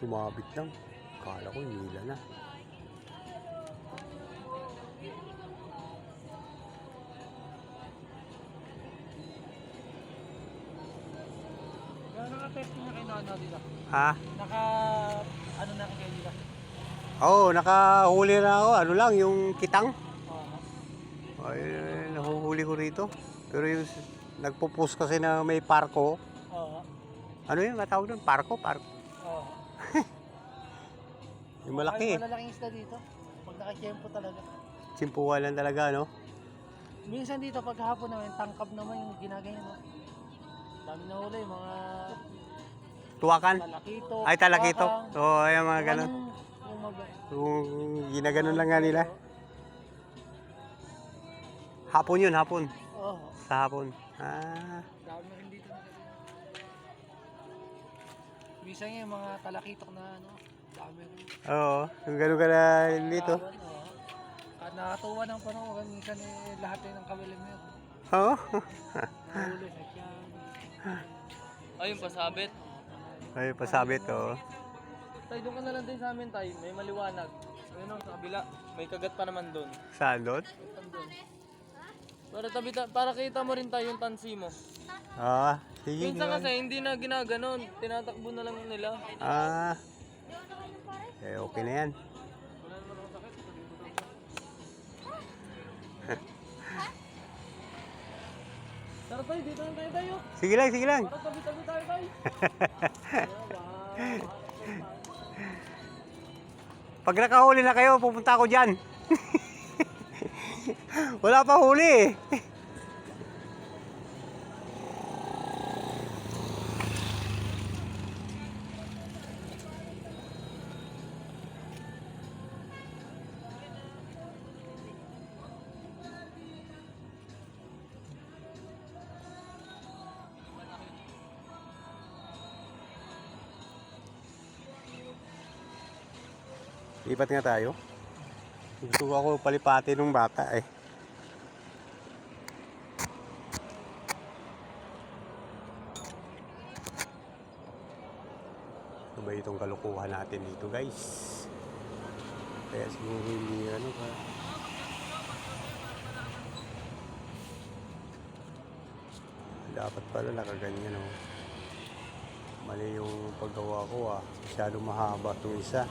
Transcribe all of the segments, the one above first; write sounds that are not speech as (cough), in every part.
Sumabit lang. Kala ko nila na. Naka-test niya kay Nono dito? Ha? Naka, ano na kayo dito? Oo, oh, nakahuli na ako. Ano lang, yung kitang. Oo. Ay, nahuhuli ko rito. Pero yung nagpo-post kasi na may parko. Oo. Ano yun? Matawag doon? Parko? Parko. Yung malaki. Ay, malalaking isda dito. Pag nakakempo talaga. Simpuhan lang talaga, no? Minsan dito pag hapon naman, tangkab naman yung ginagayan. No? Dami na huli, mga Tuwakan. talakito. Ay, talakito. Oo, oh, ay mga ganun. Yung- mag- Yung ginaganon lang nga nila. Hapon yun, hapon. Oo. Sa hapon. Ah, Dami rin dito na Minsan yung mga talakitok na ano. Oo. Yung ganun ka na dito. At nakatuwa ng panahon, minsan eh, lahat eh ng kawilim yun. Oo. Ayun, pasabit. Ay, pasabit, oo. Tay, doon ka na lang din sa amin, tay. May maliwanag. Ayun sa kabila. May kagat pa naman doon. Saan doon? Doon. Para, tabi, para kita mo rin tayo yung tansi mo. Ah, sige. Minsan yun. kasi hindi na ginaganon. Tinatakbo na lang nila. Ah. Eh, okay na yan. Tara tayo, dito na tayo tayo. Sige lang, sige lang. Para tabi-tabi tayo tayo. (laughs) Pag nakahuli na kayo, pupunta ako dyan. (laughs) Wala pa huli eh. (laughs) Lipat nga tayo. Gusto ko ako palipati nung bata eh. Ano ba itong kalukuhan natin dito guys? Kaya siguro hindi ano ka. Dapat pala nakaganyan oh. Mali yung paggawa ko ah. Masyadong mahaba itong isa.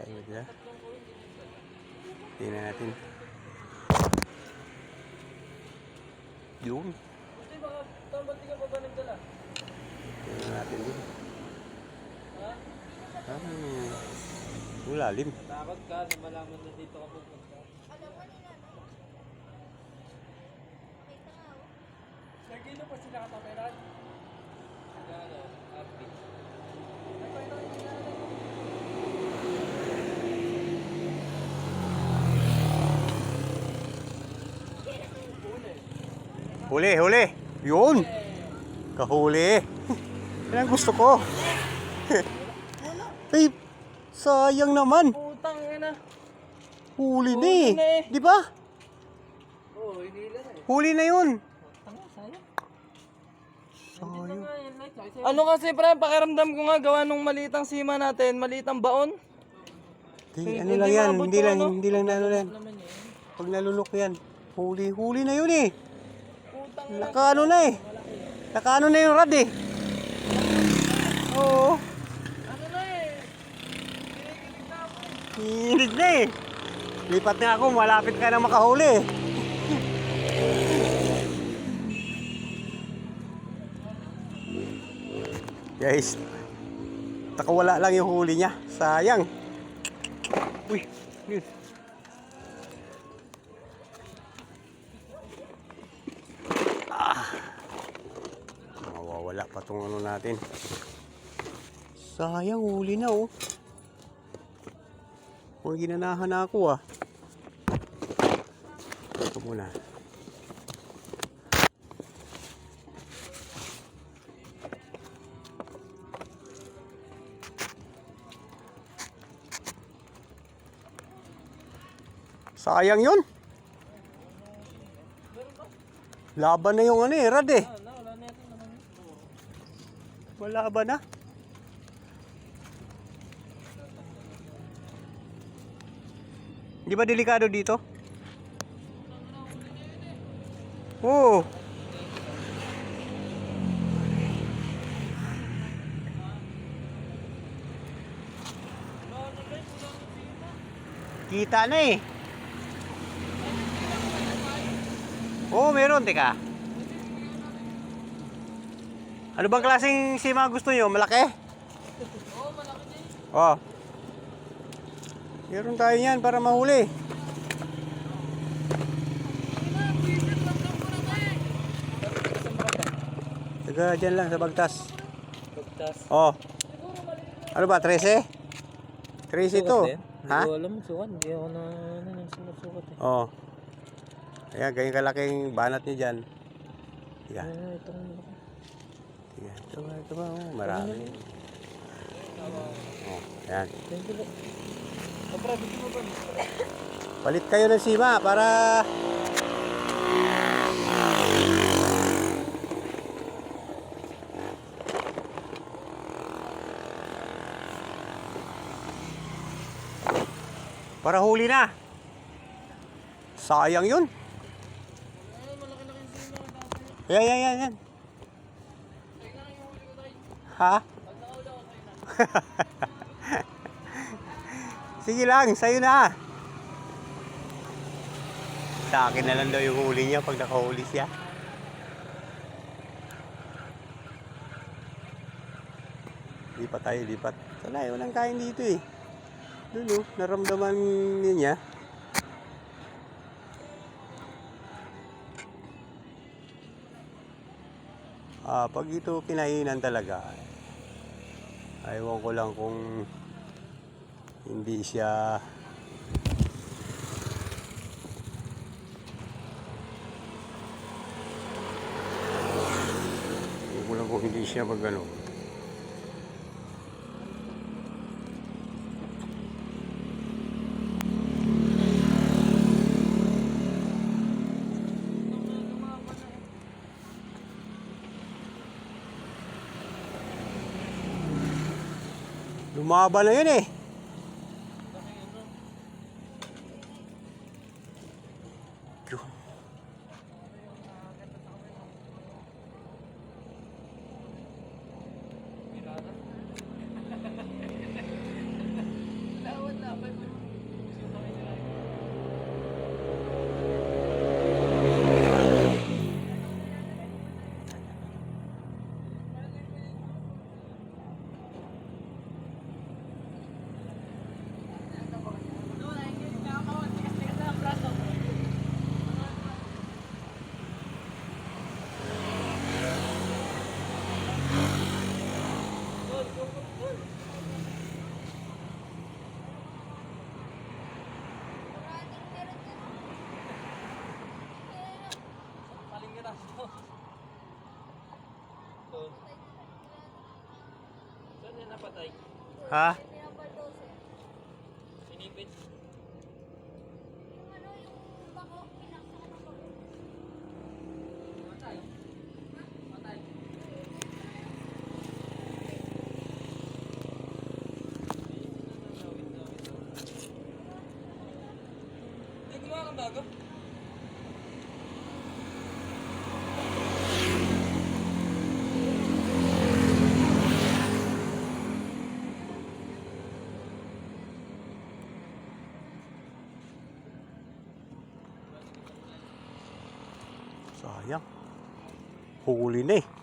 Panaypain na mo. Tingnan natin. Yun. Di? Tingnan natin din. Ha? Ah, lalim. Takot ka na malaman na dito ka pupunta. Sa kilo pa sila kataperan. Gano, happy. Huli, huli. Yun. Kahuli. Yan ang gusto ko. (laughs) Ay, sayang naman. Putang ina. Huli na eh. eh. Di ba? Oo, oh, hinila na eh. Huli na yun. Sayang. Sayang. Ano kasi pre, pakiramdam ko nga gawa nung malitang sima natin, malitang baon. Di, ano Hindi lang yan. maabot Hindi lang, ano? hindi lang na ano yan. Pag nalunok yan. Huli, huli na yun eh. Naka ano na eh. Naka ano na yung rad eh. Oo. Ano na eh. Hinig na eh. Lipat na ako, malapit ka na makahuli. Guys, takawala lang yung huli niya. Sayang. Uy, yun. Mawawala pa tong ano natin. Sayang, huli na oh. Kung ginanahan na ako ah. Ito muna. Sayang yun. Laban na yung ano eh, rad eh. Wala, wala na ito naman. Wala ba na? Di ba delikado dito? Oo. Kita na eh. Oo, meron. Teka. Ano bang klaseng sima gusto nyo? Malaki? Oo, malaki din. Oh. Meron tayo yan para mahuli. Taga dyan lang sa bagtas. Pagtas. Oh. Ano ba, 13? 13 to. Ha? Hindi ko alam, sukat. Hindi ako na, ano, nagsukat-sukat eh. Oh. Ayan, ganyan kalaking banat niya dyan. Tiga, Ah, itong malaki. Tiga. Ito ba, ito ba, oh, marami. Oh, ayan. Ba? Palit kayo ng sima para... Para huli na. Sayang yun. Yan, yan, yan, yan. Ha? (laughs) Sige lang, sa'yo na. Sa akin na lang daw yung huli niya pag nakahuli siya. Lipat tayo, lipat. Wala, eh, walang kain dito eh. Doon oh, naramdaman niya. Ah, pag ito kinainan talaga, aywan ko lang kung hindi siya Aywan ko lang kung hindi siya mag ano. Lumaba na yun eh. Kita. So, saan yan napatay? Ha? Sayang. Huli na eh.